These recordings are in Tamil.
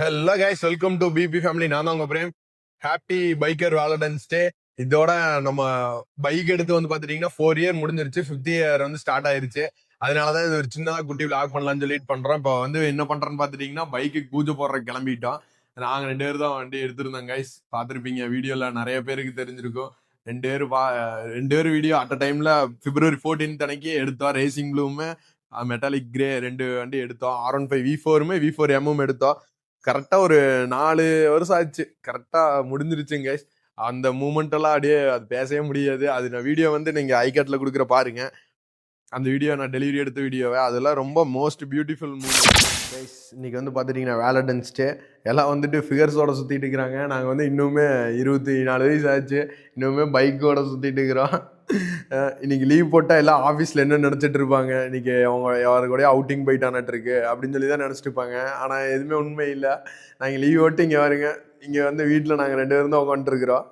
Hello guys welcome to B B family நான் தான் உங்க Prem. Happy biker Valentine's day இதோட நம்ம பைக் எடுத்து வந்து பாத்துட்டீங்கன்னா ஃபோர் இயர் முடிஞ்சிருச்சு. ஃபிஃப்த் இயர் வந்து ஸ்டார்ட் ஆயிருச்சு. அதனாலதான் இது ஒரு சின்னதாக குட்டி விளாக் பண்ணலாம்னு சொல்லிட்டு பண்றோம். இப்போ வந்து என்ன பண்ணுறேன்னு பாத்துட்டீங்கன்னா பைக்கு பூஜை போடுற கிளம்பிட்டோம். நாங்க ரெண்டு பேர் தான் வண்டி எடுத்திருந்தோம் கைஸ் பார்த்துருப்பீங்க வீடியோல நிறைய பேருக்கு தெரிஞ்சிருக்கும். ரெண்டு பேர் பா ரெண்டு பேர் வீடியோ அட் டைம்ல பிப்ரவரி 14th அன்னைக்கு எடுத்தோம். ரேசிங் ப்ளூமே மெட்டாலிக் கிரே ரெண்டு வண்டி எடுத்தோம். ஆர் ஒன் ஃபைவ் வி ஃபோருமே வி ஃபோர் எம்மும் எடுத்தோம். கரெக்டாக ஒரு நாலு வருஷம் ஆச்சு. கரெக்டாக முடிஞ்சிருச்சுங்க அந்த மூமெண்ட் எல்லாம் அப்படியே அது பேசவே முடியாது. அது நான் வீடியோ வந்து நீங்கள் ஐகேட்டில் கொடுக்குற பாருங்க. அந்த வீடியோ நான் டெலிவரி எடுத்த வீடியோவை அதெல்லாம் ரொம்ப மோஸ்ட் பியூட்டிஃபுல் மூமெண்ட் கைஸ் இன்னைக்கு வந்து பார்த்துட்டிங்கன்னா வேலண்டைன்ஸ் டே எல்லாம் வந்துட்டு ஃபிகர்ஸோட சுற்றிட்டு இருக்கிறாங்க. நாங்கள் வந்து இன்னுமே இருபத்தி நாலு வயசு ஆச்சு. இன்னுமே பைக்கோட சுற்றிட்டு இருக்கிறோம். இன்னைக்கு லீவ் போட்டால் எல்லாம் ஆஃபீஸில் என்ன நினச்சிட்டு இருப்பாங்க? இன்னைக்கு அவங்க யாரு கூட அவுட்டிங் போயிட்டானட்டு இருக்கு அப்படின்னு சொல்லி தான் நினச்சிட்டு இருப்பாங்க. ஆனால் எதுவுமே உண்மை இல்லை. நாங்கள் லீவ் போட்டு இங்கே வருங்க. இங்கே வந்து வீட்டில் நாங்கள் ரெண்டு பேரும் தான் உட்காந்துருக்குறோம்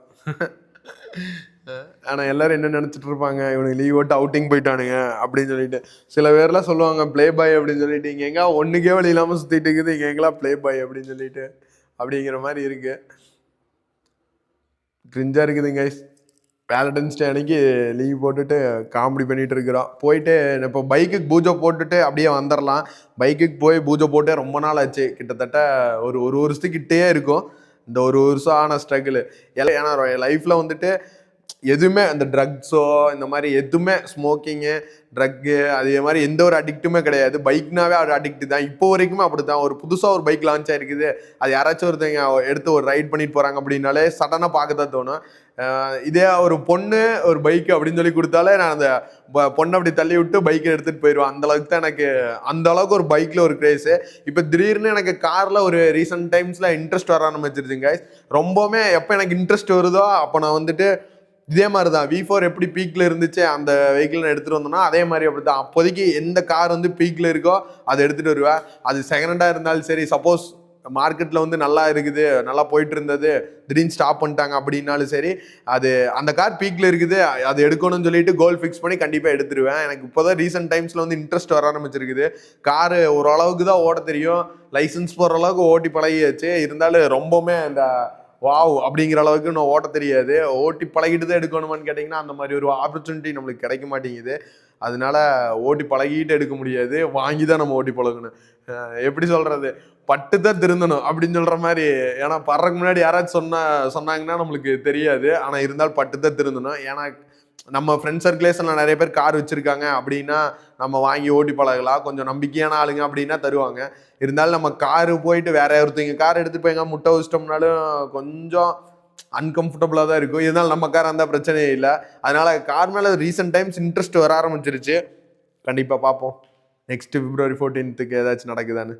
ஆனால் எல்லாரும் என்ன நினச்சிட்டு இருப்பாங்க? இவனுக்கு லீவ் போட்டு அவுட்டிங் போயிட்டானுங்க அப்படின்னு சொல்லிட்டு. சில பேர்லாம் சொல்லுவாங்க ப்ளே பாய் அப்படின்னு சொல்லிட்டு. இங்கே எங்கே ஒன்றுக்கே வழி இல்லாமல் சுற்றிட்டு இருக்குது. இங்கே எங்கெல்லாம் ப்ளே பாய் அப்படின்னு சொல்லிட்டு அப்படிங்கிற மாதிரி இருக்குது கிரிஞ்சாக இருக்குதுங்க வேலண்டைன்ஸ் டே அன்னைக்கு லீவ் போட்டுட்டு காமெடி பண்ணிட்டு இருக்கிறோம். போயிட்டு இப்போ பைக்குக்கு பூஜை போட்டுட்டு அப்படியே வந்துடலாம் பைக்குக்கு போய் பூஜை போட்டே ரொம்ப நாள் ஆச்சு. கிட்டத்தட்ட ஒரு ஒரு வருஷத்துக்கிட்டே இருக்கும். இந்த ஒரு வருஷம் ஆன ஸ்ட்ரகிள் எல்லாம் ஏன்னா லைஃப்பில் வந்துட்டு எதுவுமே அந்த ட்ரக்ஸோ இந்த மாதிரி எதுவுமே ஸ்மோக்கிங்கு ட்ரக்கு அதே மாதிரி எந்த ஒரு அடிக்ட்டுமே கிடையாது. பைக்னாவே ஒரு அடிக்ட் தான். இப்போ வரைக்குமே அப்படி தான் ஒரு புதுசாக ஒரு பைக் லான்ச் ஆகிருக்குது அது யாராச்சும் ஒருத்தங்க எடுத்து ஒரு ரைட் பண்ணிட்டு போகிறாங்க அப்படின்னாலே சடனாக பார்க்க தான் தோணும். இதே ஒரு பொண்ணு ஒரு பைக் அப்படின்னு சொல்லி கொடுத்தாலே நான் அந்த ப- பொண்ணை அப்படி தள்ளி விட்டு பைக்கை எடுத்துகிட்டு போயிடுவேன் அந்த அளவுக்கு தான் எனக்கு அந்த அளவுக்கு ஒரு பைக்கில் ஒரு கிரேஸு இப்போ திடீர்னு எனக்கு காரில் ஒரு ரீசெண்ட் டைம்ஸில் இன்ட்ரெஸ்ட் வர ஆரம்பிச்சிருச்சுங்க ரொம்பவுமே எப்போ எனக்கு இன்ட்ரெஸ்ட் வருதோ அப்போ நான் வந்துட்டு இதே மாதிரி தான் வி ஃபோர் எப்படி பீக்கில் இருந்துச்சு அந்த வெஹிக்கிள் எடுத்துகிட்டு வந்தோம்னா அதே மாதிரி அப்படி தான் அப்போதைக்கு எந்த கார் வந்து பீக்கில் இருக்கோ அதை எடுத்துகிட்டு வருவேன். அது செகண்ட் ஹேண்டாக இருந்தாலும் சரி சப்போஸ் மார்க்கெட்டில் வந்து நல்லா இருக்குது நல்லா போயிட்டு இருந்தது திடீர்னு ஸ்டாப் பண்ணிட்டாங்க அப்படின்னாலும் சரி அது அந்த கார் பீக்கில் இருக்குது அது எடுக்கணும்னு சொல்லிட்டு கோல் ஃபிக்ஸ் பண்ணி கண்டிப்பாக எடுத்துருவேன். எனக்கு இப்போ தான் ரீசெண்ட் டைம்ஸில் வந்து இன்ட்ரெஸ்ட் வர ஆரம்பிச்சிருக்குது. காரு ஓரளவுக்கு தான் ஓட தெரியும். லைசன்ஸ் போடுற அளவுக்கு ஓட்டி பழகியாச்சு. இருந்தாலும் ரொம்பவுமே அந்த வாவ் அப்படிங்கிற அளவுக்கு இன்னும் ஓட்ட தெரியாது. ஓட்டி பழகிட்டு தான் எடுக்கணுமான்னு கேட்டிங்கன்னா அந்த மாதிரி ஒரு ஆப்பர்ச்சுனிட்டி நம்மளுக்கு கிடைக்க மாட்டேங்குது. அதனால ஓட்டி பழகிட்டு எடுக்க முடியாது. வாங்கி தான் நம்ம ஓட்டி பழகணும். எப்படி சொல்கிறது பட்டு தான் திருந்தணும் அப்படின்னு சொல்கிற மாதிரி. ஏன்னா பறக்கு முன்னாடி யாராச்சும் சொன்ன சொன்னாங்கன்னா நம்மளுக்கு தெரியாது. ஆனால் இருந்தால் பட்டு தான் திருந்தணும். ஏன்னா நம்ம ஃப்ரெண்ட் சர்க்குலேஷனில் நிறைய பேர் கார் வச்சுருக்காங்க அப்படின்னா நம்ம வாங்கி ஓட்டி பழகலாம். கொஞ்சம் நம்பிக்கையான ஆளுங்க அப்படின்னா தருவாங்க. இருந்தாலும் நம்ம காரு போயிட்டு வேற ஒருத்தங்க கார் எடுத்துட்டு போய் முட்டை வச்சிட்டோம்னாலும் கொஞ்சம் அன்கம்ஃபர்டபுளாக தான் இருக்கும். இருந்தாலும் நம்ம கார் அந்த பிரச்சனையே இல்லை. அதனால் கார் மேலே ரீசெண்ட் டைம்ஸ் இன்ட்ரெஸ்ட் வர ஆரம்பிச்சிருச்சு. கண்டிப்பாக பார்ப்போம் நெக்ஸ்ட் பிப்ரவரி ஃபோர்டீன்த்துக்கு ஏதாச்சும் நடக்குதான்னு.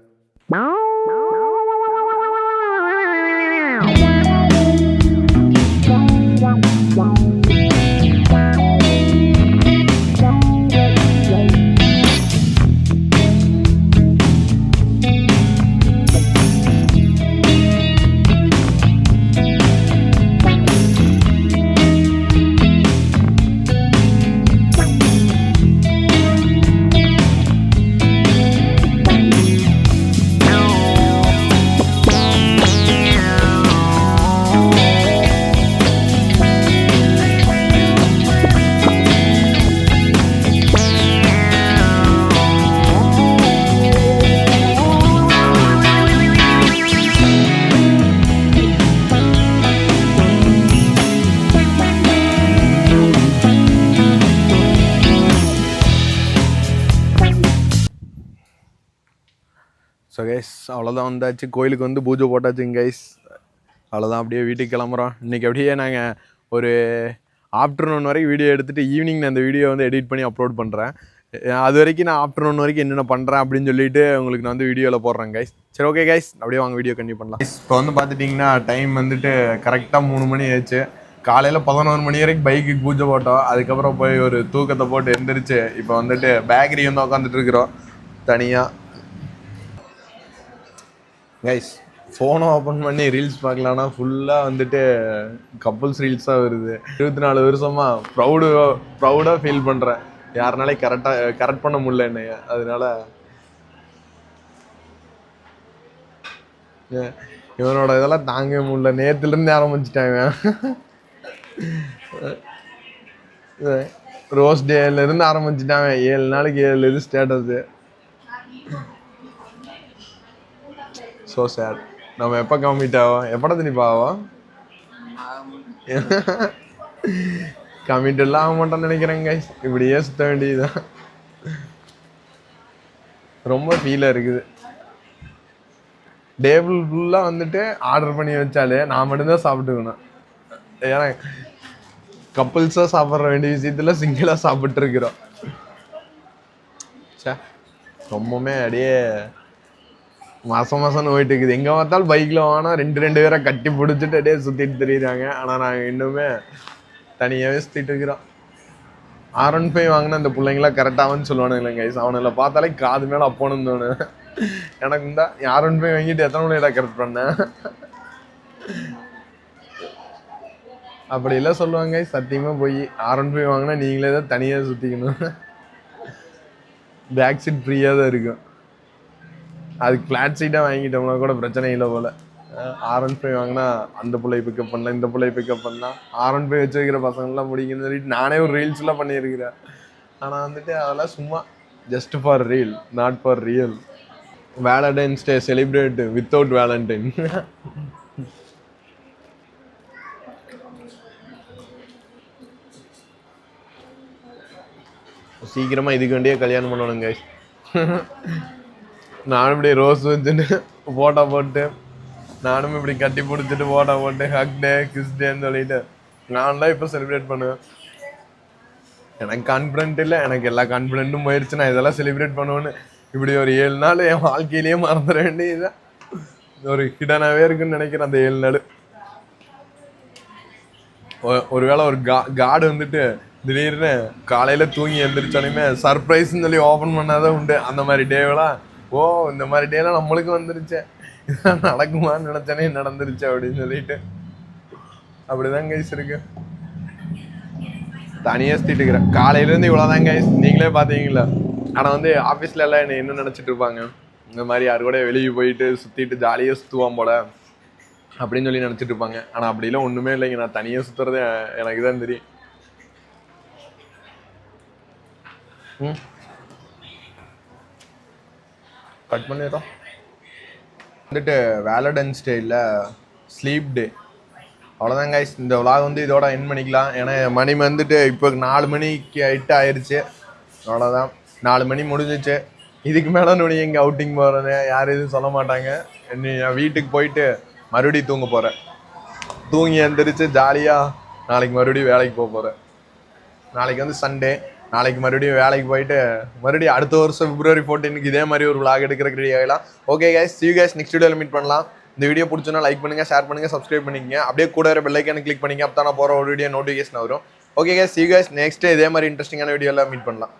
ஸோ கைஸ் அவ்வளோதான் வந்தாச்சு. கோயிலுக்கு வந்து பூஜை போட்டாச்சுங்க கைஸ் அவ்வளோதான் அப்படியே வீட்டுக்கு கிளம்புறோம். இன்றைக்கி அப்படியே நாங்கள் ஒரு ஆஃப்டர்நூன் வரைக்கும் வீடியோ எடுத்துகிட்டு ஈவினிங் நான் அந்த வீடியோ வந்து எடிட் பண்ணி அப்லோட் பண்ணுறேன் அது வரைக்கும் நான் ஆஃப்டர்நூன் வரைக்கும் என்னென்ன பண்ணுறேன் அப்படின்னு சொல்லிட்டு உங்களுக்கு நான் வந்து வீடியோவில் போடுறேன் கைஸ் சரி ஓகே கைஸ் அப்படியே வாங்க வீடியோ கண்டிப்பாக பண்ணலாம். இப்போ வந்து பார்த்துட்டிங்கன்னா டைம் வந்துட்டு கரெக்டாக மூணு மணி ஆச்சு காலையில் பதினோரு மணி வரைக்கும் பைக்குக்கு பூஜை போட்டோம். அதுக்கப்புறம் போய் ஒரு தூக்கத்தை போட்டு எந்திரிச்சு இப்போ வந்துட்டு பேக்கரி வந்து உட்காந்துட்டு இருக்கிறோம். தனியாக கைஸ் ஃபோனை ஓப்பன் பண்ணி ரீல்ஸ் பார்க்கலான்னா ஃபுல்லாக வந்துட்டு கப்புள்ஸ் ரீல்ஸாக வருது. இருபத்தி நாலு வருஷமாக ப்ரௌடு ப்ரௌடாக ஃபீல் பண்ணுறேன் யாருனாலே கரெக்டாக கரெக்ட் பண்ண முடியல என்னைய. அதனால ஏ- இவனோட இதெல்லாம் தாங்க முடியல. நேத்துல ஆரம்பிச்சிட்டாங்க ரோஸ் டேலேருந்து ஆரம்பிச்சிட்டாங்க ஏழு நாளைக்கு ஏழு இது ஸ்டேட்டஸு ஸோ சேட் நம்ம எப்போ கம்மிட் ஆகும் எப்படா திருப்பி ஆகும் கமிட் எல்லாம் ஆக மாட்டோம்னு நினைக்கிறேன் இப்படியே சுத்த வேண்டியதுதான். ரொம்ப ஃபீலாக இருக்குது. டேபிள் ஃபுல்லாக வந்துட்டு ஆர்டர் பண்ணி வச்சாலே நான் மட்டும்தான் சாப்பிட்டுக்கணும். ஏன்னா கப்புள்ஸாக சாப்பிட்ற வேண்டிய விஷயத்தில் சிங்கிளாக சாப்பிட்ருக்குறோம் சே ரொம்பவுமே அப்படியே மாசம் மாதம்னு போயிட்டு இருக்குது எங்கே பார்த்தாலும் பைக்கில் வாங்கினா ரெண்டு ரெண்டு பேரை கட்டி பிடிச்சிட்டு அப்படியே சுற்றிட்டு தெரியுறாங்க. ஆனால் நாங்கள் இன்னுமே தனியாகவே சுற்றிட்டு இருக்கிறோம். ஆர் ஒன் ஃபைவ் வாங்கின அந்த பிள்ளைங்களாம் கரெக்டாகனு சொல்லுவானுங்களே கைஸ் அவனுங்களை பார்த்தாலே காது மேலே அப்போன்னு தோணு எனக்கு இந்த ஆர் ஒன் ஃபைவ் வாங்கிட்டு எத்தனை மணிடா கரெக்ட் பண்ணேன்? அப்படி எல்லாம் சொல்லுவாங்க சத்தியமாக போய் ஆர் ஒன் ஃபைவ் வாங்கினா நீங்களே தான் தனியாக சுற்றிக்கணும் பேக் சீட் ஃப்ரீயாக தான் இருக்கும். அதுக்கு ஃப்ளாட் சீட்டாக வாங்கிட்டோம்னா கூட பிரச்சனை இல்லை போல். ஆர் ஒன் ஃபைவ் வாங்கினா அந்த பிள்ளையை பிக்கப் பண்ணலாம் இந்த பிள்ளையை பிக்கப் பண்ணலாம். ஆர் ஒன் ஃபைவ் வச்சு வைக்கிற பசங்கள்லாம் முடிக்குன்னு சொல்லிட்டு நானே ஒரு ரீல்ஸ்லாம் பண்ணியிருக்கிறேன். ஆனால் வந்துட்டு அதெல்லாம் சும்மா just for reel not for real Valentine's day celebrate without Valentine சீக்கிரமாக இதுக்கு வேண்டியே கல்யாணம் பண்ணணுங்க. நானும் இப்படி ரோஸ் வச்சுட்டு ஃபோட்டோ போட்டு நானும் இப்படி கட்டி பிடிச்சிட்டு ஃபோட்டோ போட்டு ஹக் டே கிஸ் டேன்னு சொல்லிட்டு நான் தான் இப்போ செலிப்ரேட் பண்ணுவேன். எனக்கு கான்ஃபிடென்ட் இல்லை எனக்கு எல்லா கான்ஃபிடென்ட்டும் போயிடுச்சு நான் இதெல்லாம் செலிப்ரேட் பண்ணுவேன்னு இப்படி ஒரு ஏழு நாள் என் வாழ்க்கையிலேயே மறந்துட வேண்டியதுதான். ஒரு ஹிடனாகவே இருக்குன்னு நினைக்கிறேன் அந்த ஏழு நாள். ஒ- ஒருவேளை ஒரு கா காடு வந்துட்டு திடீர்னு காலையில் தூங்கி எழுந்திரிச்சோடனே சர்ப்ரைஸ்ன்னு சொல்லி ஓப்பன் பண்ணாதான் உண்டு. அந்த மாதிரி டேவெல்லாம் ஓ இந்த மாதிரி டேலாம் நம்மளுக்கு வந்துருச்சு. இதெல்லாம் நடக்குமான்னு நினைச்சனே நடந்துருச்சு அப்படின்னு சொல்லிட்டு. அப்படிதான் கைஸ் இருக்கு. தனியாக சுத்திட்டு இருக்கிறேன். காலையிலேருந்து இவ்வளோதான் கைஸ் நீங்களே பார்த்தீங்களா ஆனால் வந்து ஆஃபீஸில் எல்லாம் என்ன என்ன நினச்சிட்டு இருப்பாங்க. இந்த மாதிரி யாரு கூட வெளியே போயிட்டு சுற்றிட்டு ஜாலியாக சுற்றுவான் போல அப்படின்னு சொல்லி நினச்சிட்டு இருப்பாங்க. ஆனால் அப்படிலாம் ஒன்றுமே இல்லைங்க. நான் தனியாக சுற்றுறது எனக்கு தான் தெரியும். ம்? கட் பண்ணிடுறோம் வந்துட்டு வேலண்டைன்ஸ் இல்லை ஸ்லீப் டே அவ்வளோதான் guys. இந்த vlog வந்து இதோட என் பண்ணிக்கலாம். ஏன்னா மணி வந்துட்டு இப்போ நாலு மணிக்கு எட்டு ஆயிடுச்சு அவ்வளோதான் நாலு மணி முடிஞ்சிச்சு. இதுக்கு மேலே நோடி எங்கே அவுட்டிங் போகிறேன்னு யாரும் எதுவும் சொல்ல மாட்டாங்க. நீ என் வீட்டுக்கு போயிட்டு மறுபடியும் தூங்க போகிறேன் தூங்கி எந்திரிச்சு ஜாலியாக நாளைக்கு மறுபடியும் வேலைக்கு போக போகிறேன் நாளைக்கு வந்து சண்டே நாளைக்கு மறுபடியும் வேலைக்கு போயிட்டு மறுபடியும் அடுத்த வருஷம் பிப்ரவரி ஃபோர்டீனுக்கு இதே மாதிரி ஒரு விளாக் எடுக்கிற ரெடி ஆகலாம் okay guys. See you next வீடியோவில் மீட் பண்ணலாம். இந்த வீடியோ பிடிச்சுன்னா லைக் பண்ணுங்க ஷேர் பண்ணுங்க சப்ஸ்கிரைப் பண்ணிக்கங்க. அப்படியே கூட வர பெல்லைக்கான கிளிக் பண்ணிங்க அப்போ நான் போகிற ஒரு வீடியோ நோட்டிஃபிகேஷன் வரும். Okay guys. See you next இதே மாதிரி இன்ட்ரெஸ்டிங்கான வீடியோவில் மீட் பண்ணலாம்.